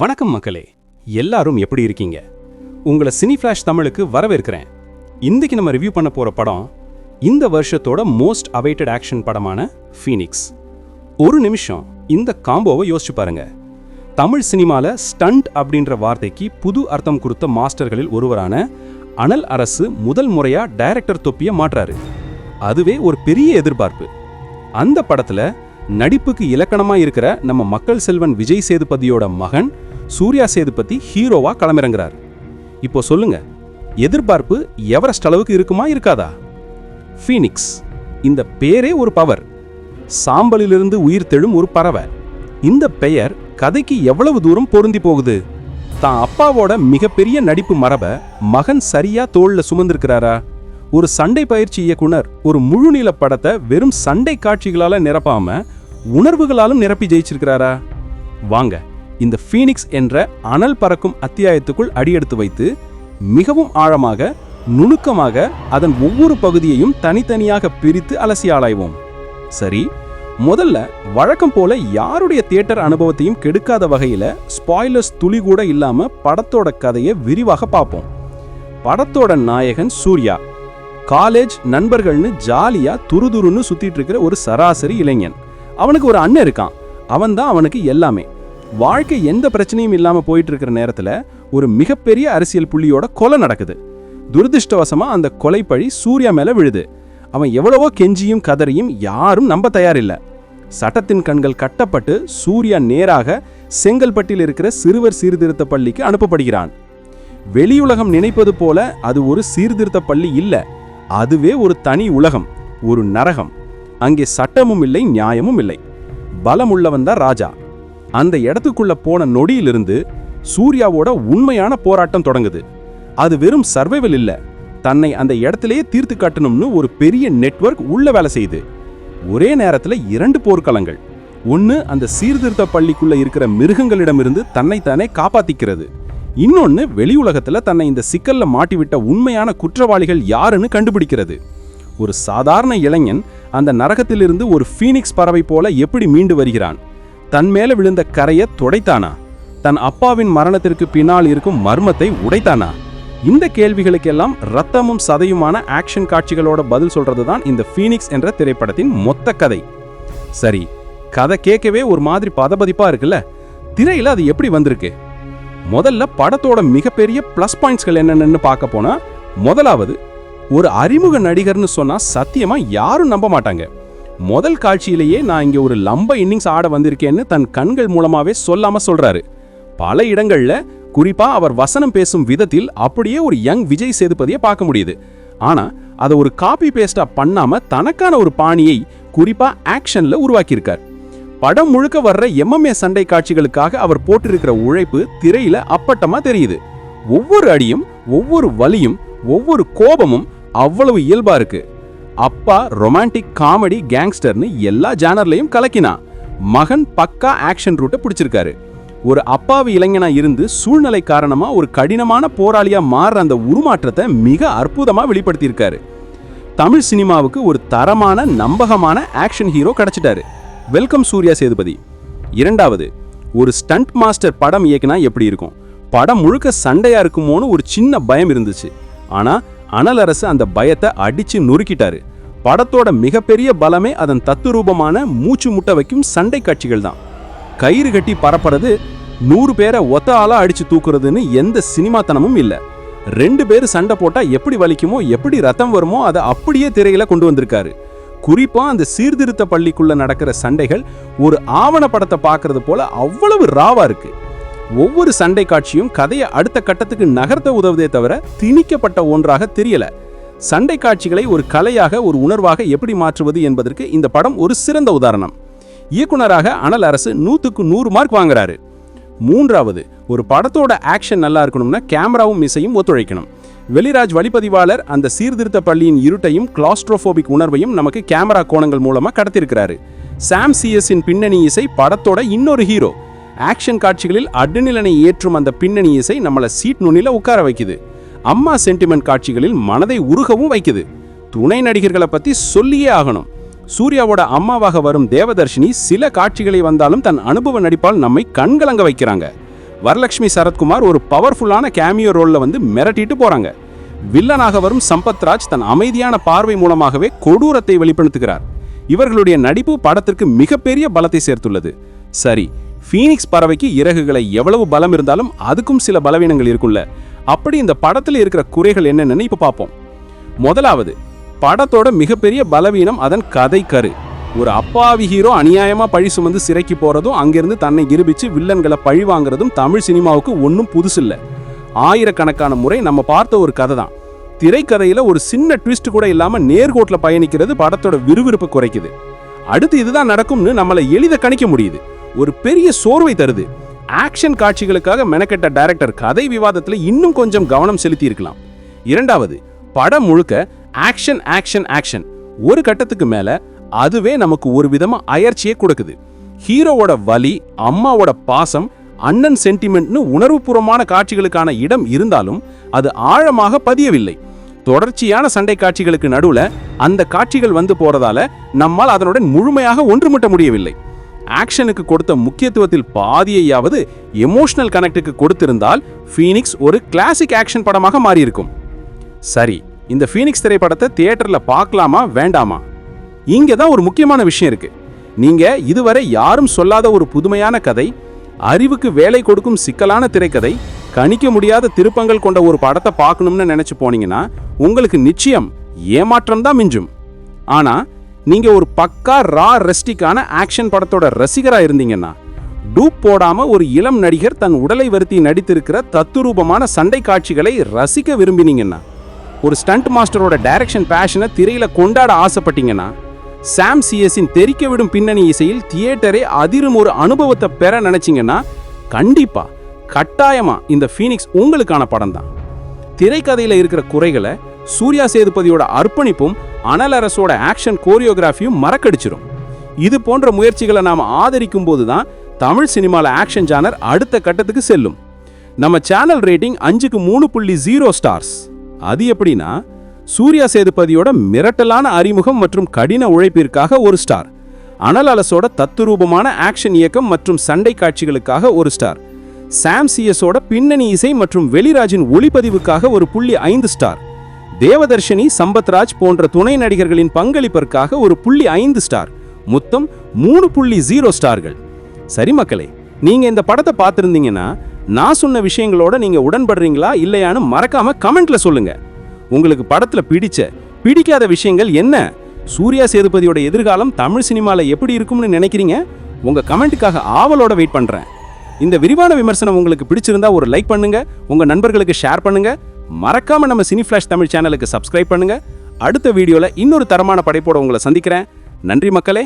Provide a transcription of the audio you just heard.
வணக்கம் மக்களே. எல்லாரும் எப்படி இருக்கீங்க? உங்களை சினி ஃபிளாஷ் தமிழுக்கு வரவேற்கிறேன். இன்னைக்கு நம்ம ரிவ்யூ பண்ண போற படம் இந்த வருஷத்தோட மோஸ்ட் அவைட்டட் ஆக்ஷன் படமான ஃபீனிக்ஸ் ஒரு நிமிஷம் இந்த காம்போவை யோசிச்சு பாருங்க. தமிழ் சினிமாவில் ஸ்டண்ட் அப்படின்ற வார்த்தைக்கு புது அர்த்தம் கொடுத்த மாஸ்டர்களில் ஒருவரான அனல் அரசு முதல் முறையா டைரக்டர் தொப்பியை மாற்றாரு. அதுவே ஒரு பெரிய எதிர்பார்ப்பு. அந்த படத்துல நடிப்புக்கு இலக்கணமா இருக்கிற நம்ம மக்கள் செல்வன் விஜய் சேதுபதியோட மகன் சூர்யா சேதுபதி ஹீரோவா களமிறங்குறார். இப்போ சொல்லுங்க எதிர்பார்ப்பு எவரெஸ்ட் அளவுக்கு இருக்குமா இருக்காதா? ஃபீனிக்ஸ் இந்த பேரே ஒரு பவர். சாம்பலிலிருந்து உயிர் தெழும் ஒரு பறவை. இந்த பெயர் கதைக்கு எவ்வளவு தூரம் பொருந்தி போகுது? தான் அப்பாவோட மிகப்பெரிய நடிப்பு மரபை மகன் சரியா தோளில் சுமந்திருக்கிறாரா? ஒரு சண்டை பயிற்சி இயக்குனர் ஒரு முழுநீள படத்தை வெறும் சண்டை காட்சிகளால் நிரப்பாம உணர்வுகளாலும் நிரப்பி ஜெயிச்சிருக்கிறாரா? வாங்க இந்த ஃபீனிக்ஸ் என்ற அனல் பறக்கும் அத்தியாயத்துக்குள் அடியெடுத்து வைத்து மிகவும் ஆழமாக நுணுக்கமாக அதன் ஒவ்வொரு பகுதியையும் தனித்தனியாக பிரித்து அலசி ஆராய்வோம். சரி முதல்ல வழக்கம் போல யாருடைய தியேட்டர் அனுபவத்தையும் கெடுக்காத வகையில் ஸ்பாய்லர்ஸ் துளி கூட இல்லாமல் படத்தோட கதையை விரிவாக பார்ப்போம். படத்தோட நாயகன் சூர்யா. காலேஜ் நண்பர்கள்னு ஜாலியாக துருதுருன்னு சுற்றிட்டு இருக்கிற ஒரு சராசரி இளைஞன். அவனுக்கு ஒரு அண்ணன் இருக்கான். அவன் தான் அவனுக்கு எல்லாமே. வாழ்க்கை எந்த பிரச்சனையும் இல்லாம போயிட்டு இருக்கிற நேரத்துல ஒரு மிகப்பெரிய அரசியல் புள்ளியோட கொலை நடக்குது. துரதிருஷ்டவசமாக அந்த கொலை பழி சூர்யா மேல விழுது. அவன் எவ்வளவோ கெஞ்சியும் கதறியும் யாரும் நம்ப தயாரில்லை. சட்டத்தின் கண்கள் கட்டப்பட்டு சூர்யா நேராக செங்கல்பட்டில் இருக்கிற சிறுவர் சீர்திருத்த பள்ளிக்கு அனுப்பப்படுகிறான். வெளியுலகம் நினைப்பது போல அது ஒரு சீர்திருத்த பள்ளி இல்ல. அதுவே ஒரு தனி உலகம் ஒரு நரகம். அங்கே சட்டமும் இல்லை நியாயமும் இல்லை. பலம் உள்ளவன் தான் ராஜா. அந்த இடத்துக்குள்ள போன நொடியிலிருந்து சூர்யாவோட உண்மையான போராட்டம் தொடங்குது. அது வெறும் சர்வைவல் இல்லை. தன்னை அந்த இடத்திலேயே தீர்த்து காட்டணும்னு ஒரு பெரிய நெட்வொர்க் உள்ள வேலை செய்யுது. ஒரே நேரத்தில் இரண்டு போர்க்களங்கள். ஒன்று அந்த சீர்திருத்த பள்ளிக்குள்ள இருக்கிற மிருகங்களிடமிருந்து தன்னைத்தானே காப்பாத்திக்கிறது. இன்னொன்று வெளி உலகத்தில் தன்னை இந்த சிக்கலில் மாட்டிவிட்ட உண்மையான குற்றவாளிகள் யாருன்னு கண்டுபிடிக்கிறது. ஒரு சாதாரண இளைஞன் அந்த நரகத்திலிருந்து ஒரு ஃபீனிக்ஸ் பறவை போல எப்படி மீண்டு வருகிறான்? தன் மேல விழுந்த கரையை துடைத்தானா? தன் அப்பாவின் மரணத்திற்கு பின்னால் இருக்கும் மர்மத்தை உடைத்தானா? இந்த கேள்விகளுக்கெல்லாம் ரத்தமும் சதையுமான ஆக்ஷன் காட்சிகளோட பதில் சொல்றது தான் இந்த ஃபீனிக்ஸ் என்ற திரைப்படத்தின் மொத்த கதை. சரி கதை கேட்கவே ஒரு மாதிரி பதபதிப்பா இருக்குல்ல? திரையில அது எப்படி வந்திருக்கு? முதல்ல படத்தோட மிகப்பெரிய ப்ளஸ் பாயிண்ட்ஸ்கள் என்னென்னு பார்க்க போனா முதலாவது ஒரு அறிமுக நடிகர்னு சொன்னா சத்தியமா யாரும் நம்ப மாட்டாங்க. முதல் காட்சியிலேயே நான் இங்க ஒரு லம்ப இன்னிங்ஸ் ஆட வந்திருக்கேன்னு தன் கண்கள் மூலமாவே சொல்லாம சொல்றாரு. பல இடங்கள்ல குறிப்பா அவர் வசனம் பேசும் விதத்தில் அப்படியே ஒரு யங் விஜய் சேதுபதியை பார்க்க முடியுது. ஆனா அதை ஒரு காப்பி பேஸ்டா பண்ணாம தனக்கான ஒரு பாணியை குறிப்பா ஆக்ஷன்ல உருவாக்கியிருக்கார். படம் முழுக்க வர்ற எம்எம்ஏ சண்டை காட்சிகளுக்காக அவர் போட்டிருக்கிற உழைப்பு திரையில அப்பட்டமா தெரியுது. ஒவ்வொரு அடியும் ஒவ்வொரு வலியும் ஒவ்வொரு கோபமும் அவ்வளவு இயல்பா இருக்கு. அப்பா ரொமான்டிக் காமெடி கேங்ஸ்டர்னு எல்லா ஜானர்லையும் கலக்கினா. மகன் பக்கா ஆக்ஷன் ரூட்டை பிடிச்சிருக்காரு. ஒரு அப்பாவி இளைஞனா இருந்து சூழ்நிலை காரணமா ஒரு கடினமான போராளியா மாறுற அந்த உருமாற்றத்தை மிக அற்புதமா வெளிப்படுத்தியிருக்காரு. தமிழ் சினிமாவுக்கு ஒரு தரமான நம்பகமான ஆக்ஷன் ஹீரோ கிடைச்சிட்டாரு. வெல்கம் சூர்யா சேதுபதி. இரண்டாவது ஒரு ஸ்டண்ட் மாஸ்டர் படம் இயக்குனா எப்படி இருக்கும்? படம் முழுக்க சண்டையா இருக்குமோன்னு ஒரு சின்ன பயம் இருந்துச்சு. ஆனா அனல் அரசு அந்த பயத்தை அடிச்சு நொறுக்கிட்டாரு. படத்தோட மிகப்பெரிய பலமே அதன் தத்துரூபமான மூச்சு முட்ட வைக்கும் சண்டை காட்சிகள் தான். கயிறு கட்டி பரப்புறது நூறு பேரை ஒத்த ஆளா அடிச்சு தூக்குறதுன்னு எந்த சினிமாத்தனமும் இல்லை. ரெண்டு பேர் சண்டை போட்டா எப்படி வலிக்குமோ எப்படி ரத்தம் வருமோ அதை அப்படியே திரையில கொண்டு வந்திருக்காரு. குறிப்பா அந்த சீர்திருத்த பள்ளிக்குள்ள நடக்கிற சண்டைகள் ஒரு ஆவண படத்தை பார்க்கறது போல அவ்வளவு ராவா இருக்கு. ஒவ்வொரு சண்டை காட்சியும் கதையை அடுத்த கட்டத்துக்கு நகர்த்த உதவுதே தவிர திணிக்கப்பட்ட ஒன்றாக தெரியல. சண்டை காட்சிகளை ஒரு கலையாக ஒரு உணர்வாக எப்படி மாற்றுவது என்பதற்கு இந்த படம் ஒரு சிறந்த உதாரணம். இயக்குனராக அனல் அரசு நூற்றுக்கு நூறு மார்க் வாங்குறாரு. மூன்றாவது ஒரு படத்தோட ஆக்ஷன் நல்லா இருக்கணும்னா கேமராவும் இசையும் ஒத்துழைக்கணும். வெளிராஜ் வழிப்பதிவாளர் அந்த சீர்திருத்த பள்ளியின் இருட்டையும் கிளாஸ்ட்ரோஃபோபிக் உணர்வையும் நமக்கு கேமரா கோணங்கள் மூலமாக கடத்திருக்கிறாரு சாம் சிஎஸின் பின்னணி இசை படத்தோட இன்னொரு ஹீரோ ஆக்ஷன் காட்சிகளில் அடுநிலனை ஏற்றும் அந்த பின்னணி இசை நம்மளை சீட் நுனில உட்கார வைக்குது. அம்மா சென்டிமெண்ட் காட்சிகளில் மனதை உருகவும் வைக்குது. துணை நடிகர்களை பத்தி சொல்லியே ஆகணும். சூர்யாவோட அம்மாவாக வரும் தேவதர்ஷினி சில காட்சிகளை வந்தாலும் தன் அனுபவ நடிப்பால் நம்மை கண்கலங்க வைக்கிறாங்க. வரலட்சுமி சரத்குமார் ஒரு பவர்ஃபுல்லான கேமியோ ரோலில் வந்து மிரட்டிட்டு போறாங்க. வில்லனாக வரும் சம்பத்ராஜ் தன் அமைதியான பார்வை மூலமாகவே கொடூரத்தை வெளிப்படுத்துகிறார். இவர்களுடைய நடிப்பு படத்திற்கு மிகப்பெரிய பலத்தை சேர்த்துள்ளது. சரி ஃபீனிக்ஸ் பறவைக்கு இறகுகளை எவ்வளவு பலம் இருந்தாலும் அதுக்கும் சில பலவீனங்கள் இருக்கும்ல. அப்படி இந்த படத்தில் இருக்கிற குறைகள் என்னென்னு இப்போ பார்ப்போம் முதலாவது படத்தோட மிகப்பெரிய பலவீனம் அதன் கதை கரு. ஒரு அப்பாவி ஹீரோ அநியாயமா பழி சுமந்து சிறைக்கு போறதும் அங்கிருந்து தன்னை இருபிச்சு வில்லன்களை பழி வாங்குறதும் தமிழ் சினிமாவுக்கு ஒன்றும் புதுசில்ல. ஆயிரக்கணக்கான முறை நம்ம பார்த்த ஒரு கதை தான். திரைக்கதையில ஒரு சின்ன ட்விஸ்ட் கூட இல்லாம நேர்கோட்டில் பயணிக்கிறது படத்தோட விறுவிறுப்பு குறைக்குது. அடுத்து இதுதான் நடக்கும்னு நம்மளை எளித கணிக்க முடியுது. ஒரு பெரிய சோர்வை தருது. ஆக்ஷன் காட்சிகளுக்காக மெனக்கெட்ட டைரக்டர் கதை விவாதத்துல இன்னும் கொஞ்சம் கவனம் செலுத்தி இருக்கலாம் இரண்டாவது படம் முழுக்க ஆக்ஷன் ஆக்ஷன் ஆக்ஷன் ஒரு கட்டத்துக்கு மேல அதுவே நமக்கு ஒரு விதமா அயற்சியை கொடுக்குது. ஹீரோவோட வலி அம்மாவோட பாசம் அண்ணன் சென்டிமெண்ட்னு உணர்வுபூர்வமான காட்சிகளுக்கான இடம் இருந்தாலும் அது ஆழமாக பதியவில்லை. தொடர்ச்சியான சண்டை காட்சிகளுக்கு நடுவுல அந்த காட்சிகள் வந்து போறதால நம்மால் அதனுடன் முழுமையாக ஒன்றுமுட்ட முடியவில்லை. ஆக்ஷனுக்கு கொடுத்த முக்கியத்துவத்தில் பாதியையாவது எமோஷனல் கனெக்டுக்கு கொடுத்திருந்தால் ஃபீனிக்ஸ் ஒரு கிளாசிக் ஆக்ஷன் படமாக மாறியிருக்கும். சரி இந்த ஃபீனிக்ஸ் திரைப்படத்தை தியேட்டரில் பார்க்கலாமா வேண்டாமா? இங்கே தான் ஒரு முக்கியமான விஷயம் இருக்கு. நீங்க இதுவரை யாரும் சொல்லாத ஒரு புதுமையான கதை அறிவுக்கு வேலை கொடுக்கும் சிக்கலான திரைக்கதை கணிக்க முடியாத திருப்பங்கள் கொண்ட ஒரு படத்தை பார்க்கணும்னு நினச்சி போனீங்கன்னா உங்களுக்கு நிச்சயம் ஏமாற்றம் தான் மிஞ்சும். ஆனா நீங்கள் ஒரு பக்கா ரா ரெஸ்டிக்கான ஆக்ஷன் படத்தோட ரசிகராக இருந்தீங்கன்னா டூப் போடாம ஒரு இளம் நடிகர் தன் உடலை வருத்தி நடித்திருக்கிற தத்துரூபமான சண்டை காட்சிகளை ரசிக்க விரும்பினீங்கன்னா ஒரு ஸ்டண்ட் மாஸ்டரோட டைரக்ஷன் பேஷனை திரையில கொண்டாட ஆசைப்பட்டீங்கன்னா சாம் சிஎஸின் தெரிக்க விடும் பின்னணி இசையில் தியேட்டரே அதிரும் ஒரு அனுபவத்தை பெற நினைச்சீங்கன்னா கண்டிப்பா கட்டாயமா இந்த ஃபீனிக்ஸ் உங்களுக்கான படம் தான் திரைக்கதையில இருக்கிற குறைகளை சூர்யா சேதுபதியோட அர்ப்பணிப்பும் அனல் அரசோட ஆக்ஷன் கோரியோகிராஃபியும் மறக்கடிச்சிரும். இது போன்ற முயற்சிகளை நாம் ஆதரிக்கும் போது தான் தமிழ் சினிமாவில் ஆக்ஷன் ஜானர் அடுத்த கட்டத்துக்கு செல்லும். நம்ம சேனல் ரேட்டிங் அஞ்சுக்கு மூணு புள்ளி ஜீரோ ஸ்டார்ஸ் அது எப்படின்னா சூர்யா சேதுபதியோட மிரட்டலான அறிமுகம் மற்றும் கடின உழைப்பிற்காக ஒரு ஸ்டார் அனல் அலசோட தத்துரூபமான ஆக்ஷன் இயக்கம் மற்றும் சண்டை காட்சிகளுக்காக ஒரு ஸ்டார் சாம் சிஎஸோட பின்னணி இசை மற்றும் வெளிராஜின் ஒளிப்பதிவுக்காக ஒரு புள்ளி ஐந்து ஸ்டார் தேவதர்ஷினி சம்பத்ராஜ் போன்ற துணை நடிகர்களின் பங்களிப்பிற்காக ஒரு புள்ளி ஐந்து ஸ்டார். மொத்தம் மூணு புள்ளி ஜீரோ ஸ்டார்கள். சரி மக்களே நீங்க இந்த படத்தை பார்த்துருந்தீங்கன்னா நான் சொன்ன விஷயங்களோட நீங்க உடன்படுறீங்களா இல்லையான்னு மறக்காம கமெண்ட்ல சொல்லுங்க. உங்களுக்கு படத்துல பிடிச்ச பிடிக்காத விஷயங்கள் என்ன? சூர்யா சேதுபதியோட எதிர்காலம் தமிழ் சினிமாவில் எப்படி இருக்கும்னு நினைக்கிறீங்க? உங்கள் கமெண்ட்டுக்காக ஆவலோட வெயிட் பண்ணுறேன் இந்த விரிவான விமர்சனம் உங்களுக்கு பிடிச்சிருந்தா ஒரு லைக் பண்ணுங்கள் உங்கள் நண்பர்களுக்கு ஷேர் பண்ணுங்கள் மறக்காம நம்ம சினி ஃபிளாஷ் தமிழ் சேனலுக்கு சப்ஸ்கிரைப் பண்ணுங்க. அடுத்த வீடியோவில் இன்னொரு தரமான படைப்போட உங்களை சந்திக்கிறேன். நன்றி மக்களே.